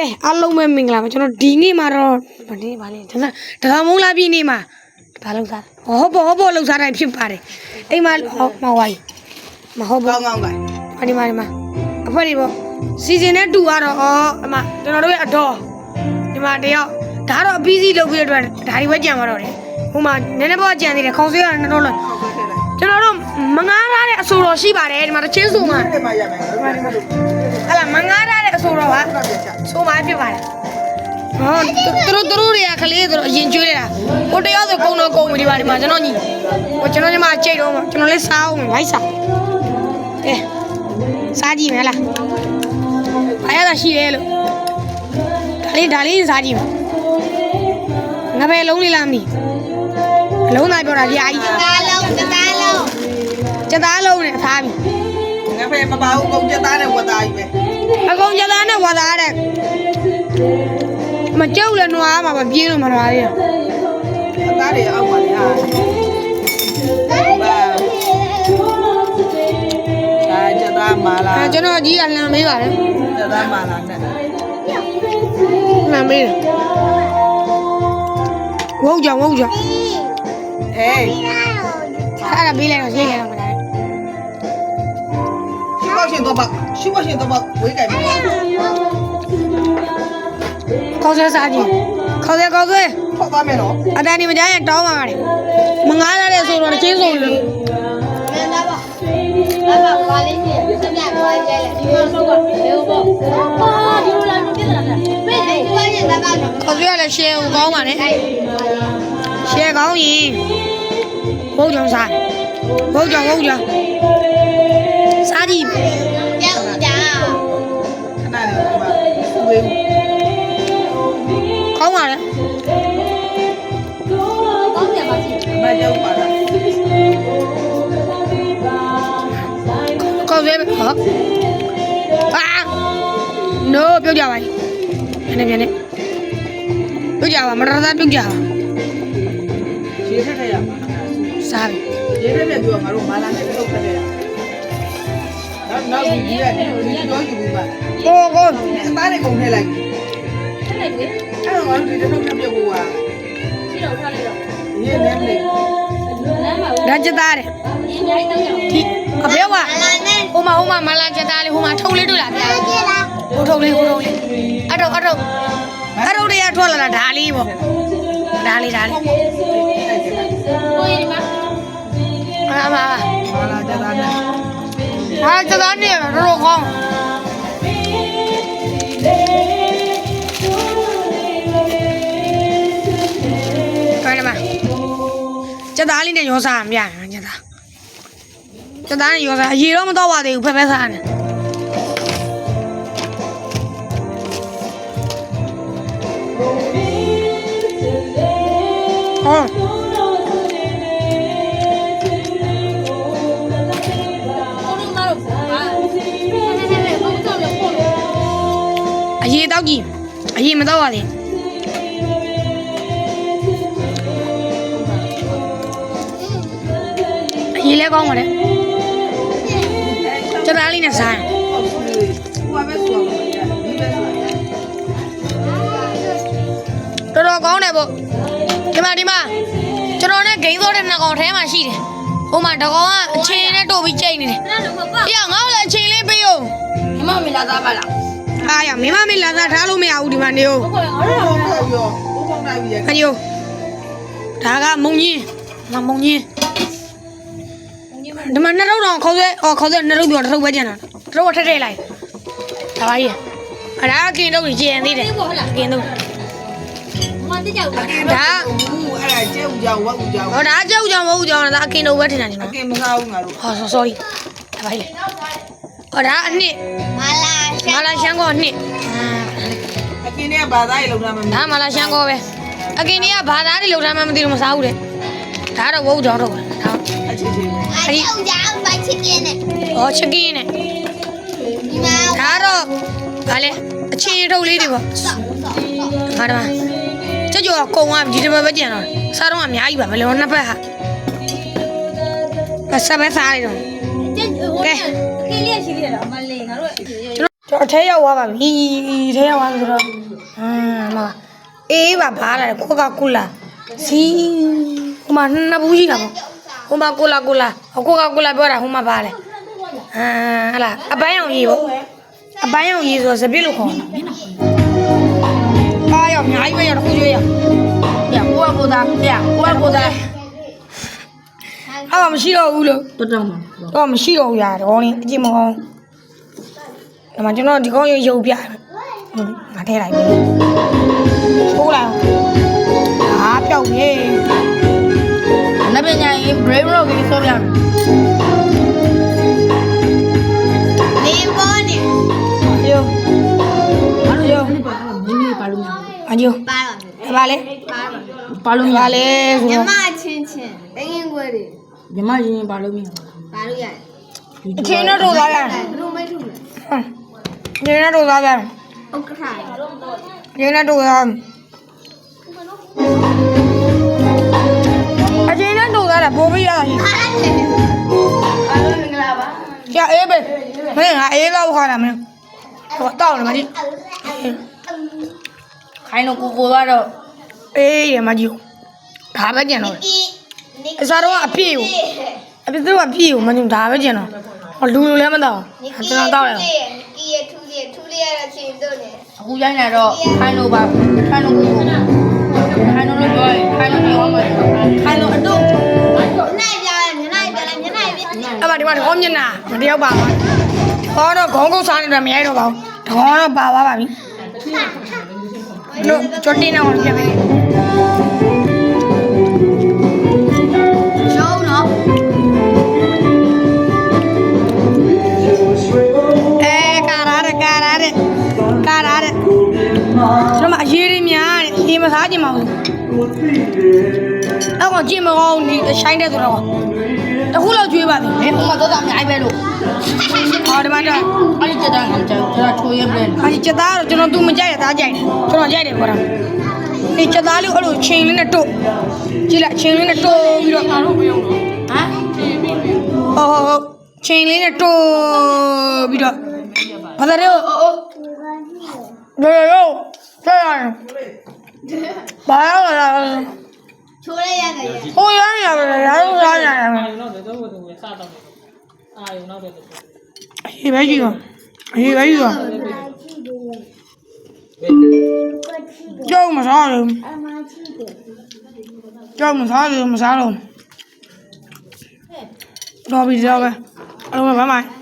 ကဲအားလုံးပဲမင်္ဂလာပါကျွန်တော်ဒီနေ့မှာတော့ဗနေ့ပါလေကျွန်တော်ဒါမုံလာပြည်နေ့မှာဘာလုပ်စားဟောဘောဟောဘောလုပ်စားတိုင်းဖြစ်ပါတယ်အိမ်မှာဟောမဝိုင်းမဟုတ်ဘောကောင်းကောင်းကဒီမှာဒီမှာအဖွဲတွေပေါ့စီစဉ်နဲ့တူကတော့ဩအမကျွန်တော်တို့ရဲ့အတော်ဒီမှာတယောက်ဒါတော့အပြီးစီးလုပ်ပြီးတဲ့အတွက်ဒါဒီပဲကြံသွားတော့တယ်ဟိုမှာနည်းနည်းပေါ့ကြံသေးတယ်ခေါင်းဆွဲရတယ်တော့လို့ဟုတ်ကဲ့လိုက်ကျွန်တော်တို့မငားထားတဲ့အဆိုတော်ရှိပါတယ်ဒီမှာတစ်ချင်းဆိုမှာဒီမှာရမယ်ဟုတ်ပါဒီမှာဟလာမငားထားတဲ့အ ဆိုတော်ပါတော့ပြချဆိုမှဖြစ်ပါတယ်ဟောသူတို့သူတို့တွေကခလေးတို့အရင်ကျွေးနေတာဟိုတယောက်ဆိုကုံတော့ကုံပြီဒီပါဒီမှာကျွန်တော်ညီဟိုကျွန်တော်ညီမကြိတ်တော့ကျွန်တော်လည်းစားအောင်လိုက်စားကဲစားကြည့်မယ်လားအားရတာရှိတယ်လို့ဒါလေးဒါလေးစားကြည့်မယ်ငါပဲလုံးလေးလားမသိအလုံးသားပြောတာကြာကြီးတာလုံးတသားလုံးစက်သားလုံးနဲ့ထားပြီငါဖေမပါဘူးကုန်ချက်သားနဲ့ဝတ်သားကြီးပဲ အကုန်စက်သားနဲ့ဝါသားတဲ့မကြုတ်လည်းနွားမှာမပြေးလို့မနွားသေးဘူးအသားတွေအောက်ပါလေဟာဘာဒါချက်သားမာလာအဲကျွန်တော်အကြီးကလမ်းမေးပါတယ်ချက်သားမာလာနဲ့လမ်းမေးတယ်ဝုတ်ကြောင်ဝုတ်ကြောင်ဟေးအဲ့ဒါပေးလိုက်တော့ရေးလိုက်တော့ မလားရှုပ်ရှင်တော့ပါရှုပ်ရှင်တော့ပါဝေးကြပြီခေါင်းဆွဲစားကြည့်ခေါင်းဆွဲခေါင်းဆွဲထောက်သွားမယ်နော်အတန်ဒီမကြရင်တောင်းပါပါတယ်မငားရတဲ့ဆိုတော့ချင်းစုံလို့မင်းသားပါဘာပါပါလေးကြီးစက်ပြသွားကြလေဒီမှာတော့လေဘောပါဒီလိုလာမပြတ်လာတာပြေးတယ်သွားရင်သားပါတော့ခေါင်းဆွဲကလည်းရှယ်ကိုကောင်းပါနဲ့ရှယ်ကောင်းရင်ဝုတ်ကြောင်စားဝုတ်ကြောင်ဝုတ်ကြောင် စားကြည့်ကြောက်ကြခဏလေးဒီမှာဝေးကောင်းပါလေကောင်းတယ်ပါစီမကြောက်ပါလားခေါင်းဆွဲဟောအာ no ပြုတ်ကြပါလေနည်းနည်းနည်းပြုတ်ကြပါမရတာပြုတ် နဲ့ထုတ်ထက်ထက်ရနောက်နောက်ဒီကြီးကဒီဒီတော့ယူပြီးပါကိုကိုအသားတွေကုန်ထည့်လိုက်ထက်လိုက်ပြီအဲ့တော့ငါတို့ဒီတစ်ထုပ်ထပ်ပြုတ်ဖို့ကရှိတော့ထားလိုက်တော့ရေနဲ့မလေးလမ်းမှာဒါကြသားတယ်ရင်းတိုင်းတော့ကြောက်ဒီအဖေကလာနဲ့ဟိုမှာဟိုမှာမလာကြသားလေးဟိုမှာထုံလေးတွေ့လားဗျာကြည့်လားဟိုထုံလေးဟိုထုံလေးအတော့အတော့အတော့တွေကထွက်လာတာဒါလေးပေါ့ဒါလေးဒါလေးကိုရီမှာအာမမာလာကြတာနဲ့ဟာကြသားနေ တော့တော့ကောင်းခိုင်းတယ်မကြသားလေးနဲ့ရောစားမရဘူးကြသားကြသားနဲ့ရောစားအရေတော့မတော့ပါသေးဘူးဖက် အရေးတောက်ကြည့်အရေးမတော့ပါသေးအရေးလဲကောင်းပါတယ်ကျသားလေးနဲ့စားရင်ဟုတ်ဆူလေးဟိုကပဲဆူအောင်လို့ရတယ်ဒီပဲဆူရတယ်တော်တော်ကောင်းတယ်ပေါ့ဒီမှာဒီမှာကျွန်တော်နဲ့ဂိမ်းသောတဲ့နှစ်ကောင်ထဲမှာရှိတယ်ဟိုမှာတကောင်ကအချင်းနဲ့တို့ပြီးကြိတ်နေတယ်အဲ့ဒါတော့ပါ။ပြငါ့ကိုလည်းအချင်းလေးပေးဦးမမမလာသားပါလား။ အားရမင်းမမေးလာစားထားလို့မရဘူးဒီမှာနေဦးဟုတ်ကဲ့ငါတို့ဟုတ်ကဲ့ပြောဘုံဘုံနိုင်ပြီ။ခဏဦးဒါကမုံကြီးမမုံကြီးဒီမှာနှစ်ထုပ်တော့ခေါ်ဆွဲအော်ခေါ်ဆွဲနှစ်ထုပ်ပြောတစ်ထုပ်ပဲကျန်တာတစ်ထုပ်ကထက်ထည့်လိုက်ဒါပါကြီးအဲ့ဒါကကင်းတော့ကျန်သေးတယ်ဒီပေါ်ဟလားကင်းတော့မတိကြောက်တာဒါဘူးအဲ့ဒါကျဲဦးကြောင်ဝက်ဦးကြောင်ဟောဒါကြောက်ကြောင်မဟုတ်ကြောင်ဒါကင်းတော့ပဲထင်တာဒီအမှာကင်မစားဘူးငါတို့ဟော sorry ဒါပါကြီးဟောဒါအနှစ်မလာ မာလာရှန်ကောအနှစ်အကင်နဲ့ဘာသာရေးလုံတာမမဒါမာလာရှန်ကောပဲအကင်းကြီးကဘာသာတွေလောက်တာမှမသိလို့မစားဘူးတဲ့ဒါတော့ဝုတ်ကြောင်တော့ဒါအချစ်ချင်းပဲအကြောက်ကြအောင်ပိုက်ချစ်ကင်းနဲ့ဟောချက်ကင်းနဲ့ဒီမှာဒါတော့ဗာလဲအချင်းထုတ်လေးတွေပေါ့ဆောက်ဆောက်ဆောက်ဟာဒါကြကြောကကုံကဒီတစ်ပတ်ပဲကျန်တော့စားတော့အများကြီးပါဘယ်လိုနှစ်ပတ်ဟာအဆက်ပဲစားလိုက်တော့ကျဟိုကလေးရှိသေးတယ်အမလေးငါတို့ ကျွန်တော်ထဲရောက်သွားပါပြီထဲရောက်သွားပြီဆိုတော့အမ်မအေးပါဘာလာကိုကာကိုလာစီဟိုမှာနှစ်ဘူးရှိတာပေါ့ဟိုမှာကိုလာကိုလာကိုကာကိုလာပြောတာဟိုမှာပါလေအမ်ဟလာအပန်းအောင်ကြီးပေါ့အပန်းအောင်ကြီးဆိုစပစ်လို့ခေါ်တာအားရောက်အများကြီးပဲရောက်တစ်ခုကျွေးရပြကိုကကိုသားပြကိုကကိုသားအဲ့မှာမရှိတော့ဘူးလို့တတောင်းမှာတော့မရှိတော့ဘူးရတယ်ခေါင်းလေးအကြည့်မကောင်း ဒါမှကျွန်တော်ဒီကောင်ရုပ်ရုပ်ပြငါထဲလိုက်ပြီပို့လိုက်ဟာပျောက်ပြီနပညာရင် brain rock ကြီးဆိုပြမယ်အညိုပါတော့ပါလေပါလို့ပါလေဆိုတော့မြမချင်းချင်းတရင်ခွဲတွေမြမချင်းချင်းပါလို့မြင်ပါလို့ရတယ်အချင်းတို့တော့လာရတယ်ဘယ်လိုမိတ်ထုတ်လဲ မ်အချင်းတော့တို့သားရဥက္ကဋ္ဌအချင်းတော့တို့သားအချင်းတော့တို့သားတာပိုးပြီးရတာကြီးအားတယ်ပါလို့မင်္ဂလာပါကြာအေးပဲမင်းငါအေးတော့ခေါ်တာမင်းဟိုတောက်နေမကြီးခိုင်းတော့ကိုကိုကတော့အေးရမကြီးဒါပဲကျန်တော့ဒီနိအစားတော့အပြည့်ကိုအပြည့်တော့အပြည့်ကိုမင်းဒါပဲကျန်တော့ဟောလူလူလည်းမတော့ကျွန်တော်တောက်ရအောင်ကီရထူး ရထူးရရချင်းတို့နေအခုရိုင်းလာတော့ခိုင်းလို့ပါခိုင်းလို့ကိုကိုခိုင်းလို့လို့ပြောရင်ခိုင်းလို့ပြောမှာခိုင်းလို့အတုနိုင်ပြတယ်ညနိုင်ပြတယ်ညနိုင်ပြအဲ့မှာဒီမှာခေါင်းမျက်နှာမတယောက်ပါပါဟောတော့ခေါင်းကုတ်စားနေတော့မရိုက်တော့ပါဘူးခေါင်းတော့ပါသွားပါပြီလို့ချွတ်တင်းတော့ပြပေး ကျွန်တော်မအရေးရများတဲ့အေးမစားကြင်ပါဘူးတော့ကကြည့်မကောင်းဒီဆိုင်တဲ့ဆိုတော့တခုလောက်ကျွေးပါပြီမင်းဟိုမှာတော့အများကြီးပဲလို့ဟောဒီမှာတော့အဲ့ဒီတက်တာငါကြောက်ကျွန်တော်ထိုးရပလဲအဲဒီချက်သားတော့ကျွန်တော်သူမကြိုက်ရသားကြိုက်တယ်ကျွန်တော်ကြိုက်တယ်ခေါ်တာဒီချက်သားလေးအဲ့လိုချင်းလေးနဲ့တို့ကြည့်လိုက်ချင်းလေးနဲ့တို့ပြီးတော့ဟမ်ဟုတ်ဟုတ်ဟုတ်ချင်းလေးနဲ့တို့ပြီးတော့ဘာသာရောအိုး ရောရောဆက်ရအောင်ဘာရောလာချိုးရရခဲ့ရဟိုရရရရရရရနောက်တော့တော့သူစတော့အာရုံနောက်တော့အေးပဲကြည့်ပါအေးပဲကြည့်ပါကြောက်မစားဘူးကြောက်မစားဘူးမစားတော့တော့ပြီးတော့ပဲအဲ့လိုပဲဘာမှ